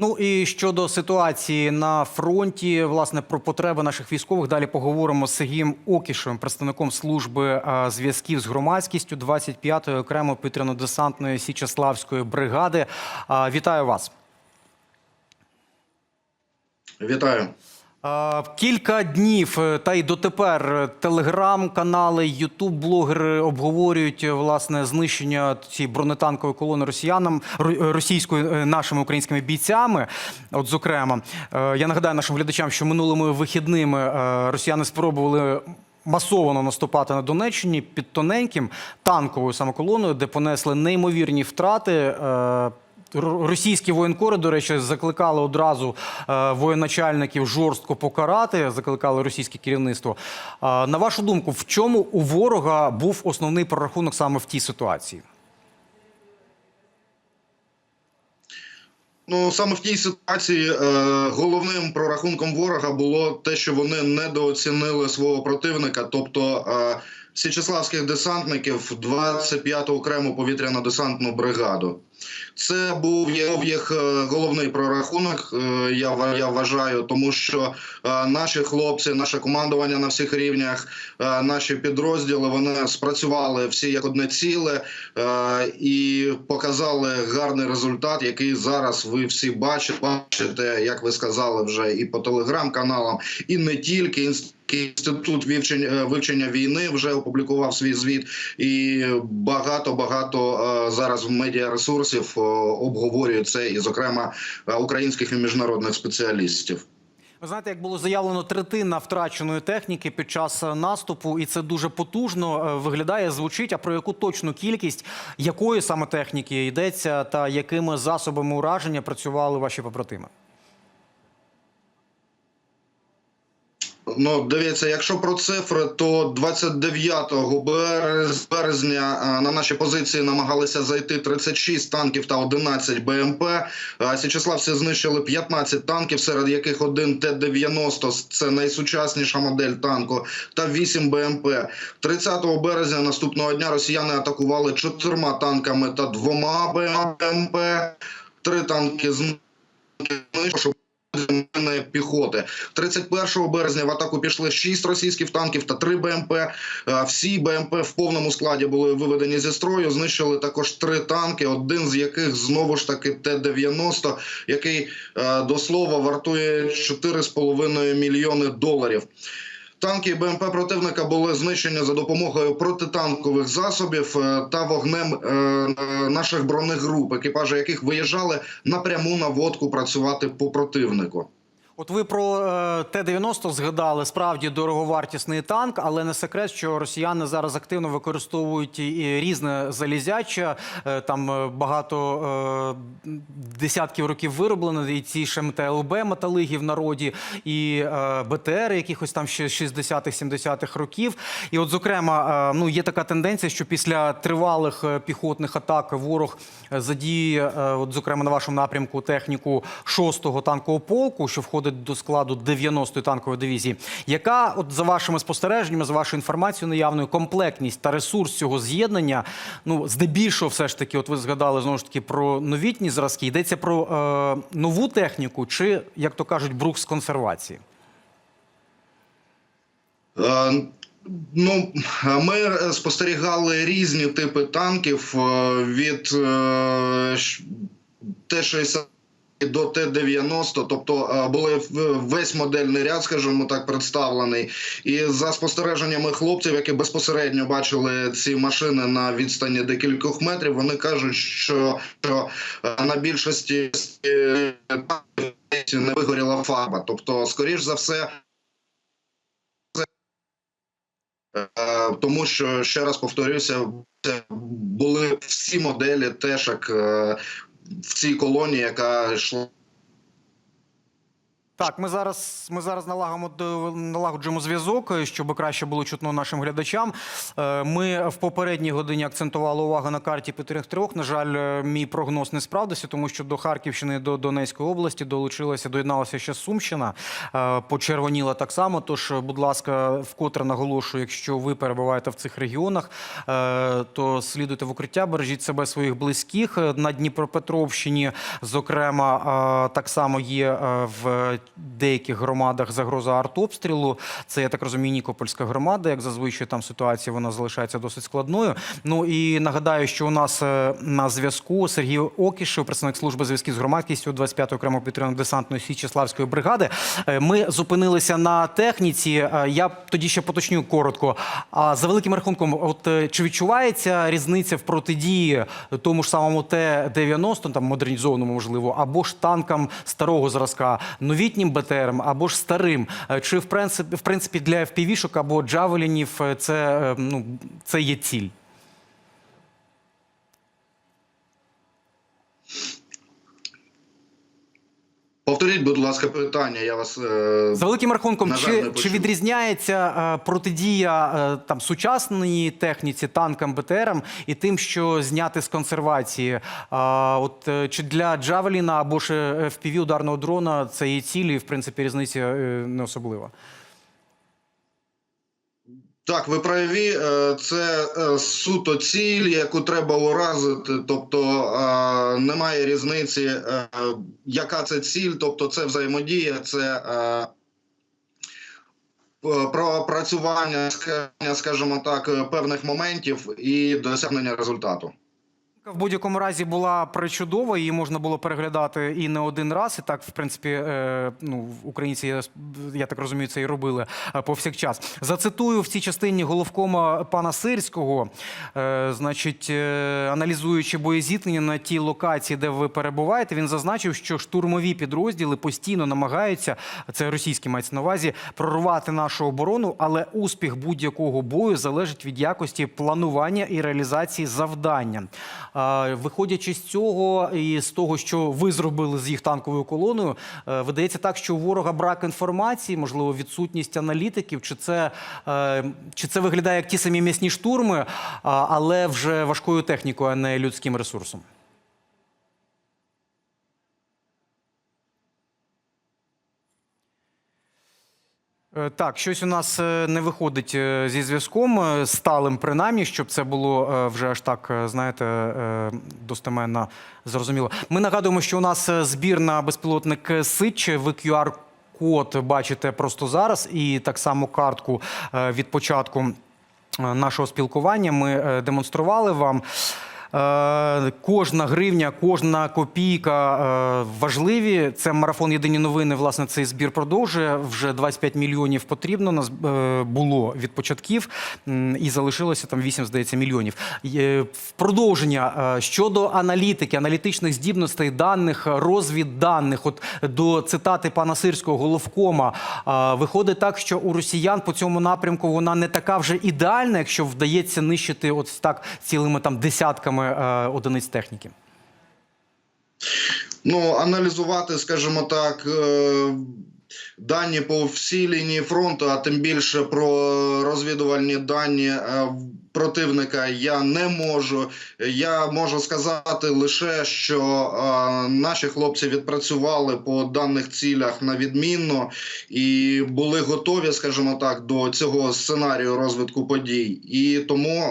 Ну і щодо ситуації на фронті, власне, про потреби наших військових далі поговоримо з Сергієм Окішем, представником служби зв'язків з громадськістю 25-ї окремо повітряно-десантної Січеславської бригади. Вітаю вас. Вітаю. Кілька днів е, та й дотепер е, телеграм-канали, ютуб-блогери обговорюють е, власне знищення цієї бронетанкової колони росіянам ро- російською нашими українськими бійцями. От зокрема, я нагадаю нашим глядачам, що минулими вихідними росіяни спробували. Масово наступати на Донеччині під тоненьким танковою самоколоною, де понесли неймовірні втрати. Російські воєнкори, до речі, закликали одразу е, воєначальників жорстко покарати, закликали російське керівництво. На вашу думку, в чому у ворога був основний прорахунок саме в тій ситуації? Ну саме в тій ситуації е, головним прорахунком ворога було те, що вони недооцінили свого противника, тобто е, січеславських десантників 25-ту окрему повітряно-десантну бригаду. Це був їх е, головний прорахунок. е, Я я вважаю, тому що е, наші хлопці, наше командування на всіх рівнях, наші підрозділи вони спрацювали всі як одне ціле і показали гарний результат, який зараз ви всі бачите. Бачите, як ви сказали, вже і по телеграм-каналам, і не тільки інст- Інститут вивчення, е, вивчення війни вже опублікував свій звіт, і багато багато е, зараз в медіаресурсів е, обговорюють це, і зокрема українських і міжнародних спеціалістів. Ви знаєте, як було заявлено третина втраченої техніки під час наступу, і це дуже потужно виглядає, звучить. А про яку точну кількість якої саме техніки йдеться, та якими засобами ураження працювали ваші побратими? Ну, дивіться, якщо про цифри, то 29 берез- березня е, на наші позиції намагалися зайти 36 танків та 11 БМП. Е, Січеславці знищили 15 танків, серед яких один Т-90, це найсучасніша модель танку, та 8 БМП. 30 березня наступного дня росіяни атакували чотирма танками та двома БМП. Три танки знищили мене піхоти. 31 березня в атаку пішли 6 російських танків та 3 БМП. Е, Всі БМП в повному складі були виведені зі строю. Знищили також 3 танки, один з яких знову ж таки Т-90, який е, до слова вартує 4,5 мільйони доларів. Танки БМП противника були знищені за допомогою протитанкових засобів е, та вогнем е, наших бронегруп, екіпажі яких виїжджали напряму на водку працювати по противнику. От ви про е, Т-90 згадали справді дороговартісний танк, але не секрет, що росіяни зараз активно використовують і- різне залізяче. Е, Там е, багато десятків років вироблено, і ці ж МТЛБ металиги в народі, і БТР якихось там ще 60-х, 70-х років. І от, зокрема, ну є така тенденція, що після тривалих піхотних атак ворог задіє, от, зокрема, на вашому напрямку техніку 6-го танкового полку, що входить до складу 90-ї танкової дивізії. Яка, от за вашими спостереженнями, за вашою інформацією наявною, комплектність та ресурс цього з'єднання? Ну, здебільшого, все ж таки, от ви згадали знову ж таки про новітні зразки. Йдеться про е, нову техніку, чи, як то кажуть, брук з консервації? Е, Ну, ми спостерігали різні типи танків е, від е, ш- Т-60 до Т-90, тобто е, були весь модельний ряд, скажімо так, представлений. І за спостереженнями хлопців, які безпосередньо бачили ці машини на відстані декількох метрів, вони кажуть, що, е, на більшості е, не вигоріла фарба. Тобто, скоріш за все, Тому що ще раз повторюся, були всі моделі тешок в цій колонії, яка йшла Так, ми зараз, ми зараз налагодимо, налагоджуємо зв'язок, е, щоб краще було чутно нашим глядачам. Е, Ми в попередній годині акцентували увагу на карті П'ятирих трьох. На жаль, е, мій прогноз не справдився, тому що до Харківщини, до Донецької області долучилася, доєдналася ще Сумщина. Е, Почервоніла так само. Тож, е, будь ласка, вкотре наголошую, якщо ви перебуваєте в цих регіонах, е, то слідуйте в укриття, бережіть себе своїх близьких. Е, На Дніпропетровщині, зокрема, е, так само є е, в деяких громадах загроза артобстрілу. Це, я так розумію, Нікопольська громада. Як зазвичай там ситуація вона залишається досить складною. Ну і нагадаю, що у нас е, на зв'язку Сергій Окішев, представник служби зв'язків з громадськістю 25-ї окремо підтримно-десантної Січеславської бригади. Е, Ми зупинилися на техніці. Е, Я тоді ще поточню коротко. А за великим рахунком, от чи відчувається різниця в протидії тому ж самому Т-90, там модернізованому, можливо, або ж танкам старого зразка, новітнім БТРам, або ж старим? Е, Чи в принципі, в принципі для FPV-шок або джавелінів це, е, ну, це є ціль? Повторіть, будь ласка, питання. Я вас е, За великим рахунком, жаль, чи, чи відрізняється е, протидія е, там сучасної техніці, танкам, БТРам і тим, що зняти з консервації? От чи для Джавеліна або ж FPV ударного дрона це є цілі, в принципі різниця не особлива? Так, ви праві, Е, це е, суто ціль, яку треба уразити. Тобто е, немає різниці, яка це ціль, тобто це взаємодія, це пропрацювання, ска- скажімо так, певних моментів і досягнення результату. В будь-якому разі була причудова, її можна було переглядати і не один раз. І так, в принципі, е, ну, українці, я, так розумію, це і робили е, повсякчас. Зацитую в цій частині головкома пана Сирського, е, значить, е, аналізуючи боєзіткнення на тій локації, де ви перебуваєте, він зазначив, що штурмові підрозділи постійно намагаються, це російські мається на увазі, прорвати нашу оборону, але успіх будь-якого бою залежить від якості планування і реалізації завдання. Виходячи з цього і з того, що ви зробили з їх танковою колоною, е, видається так, що у ворога брак інформації, можливо, відсутність аналітиків, чи це, е, чи це виглядає як ті самі м'ясні штурми, але вже важкою технікою, а не людським ресурсом. Так, щось у нас е, не виходить е, зі зв'язком е, сталим, принаймні, щоб це було е, вже аж так, е, знаєте, е, достеменно зрозуміло. Ми нагадуємо, що у нас е, збір на безпілотник Сич в QR код бачите просто зараз, і так само картку е, від початку е, нашого спілкування ми е, демонстрували вам. Е, Кожна гривня, кожна копійка е, важливі. Це марафон Єдині новини. Власне, цей збір продовжує. Вже 25 мільйонів потрібно нас е, було від початків, і залишилося там 8, здається, мільйонів. В продовження щодо аналітики, аналітичних здібностей, даних, розвідданих. От до цитати пана Сирського головкома виходить так, що у росіян по цьому напрямку вона не така вже ідеальна, якщо вдається нищити от так цілими там десятками е, одиниць техніки. Ну, аналізувати, скажімо так, е, дані по всій лінії фронту, а тим більше про розвідувальні дані е, противника я не можу. Я можу сказати лише, що наші хлопці відпрацювали по даних цілях на відмінно і були готові, скажімо так, до цього сценарію розвитку подій. І тому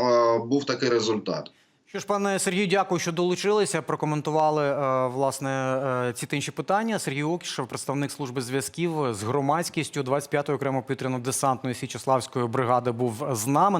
був такий результат. Що ж, пане Сергію, дякую, що долучилися. Прокоментували е, власне е, ці та інші питання. Сергій Окішев, представник служби зв'язків з громадськістю 25-ї окремо повітряно-десантної Січеславської бригади, був з нами.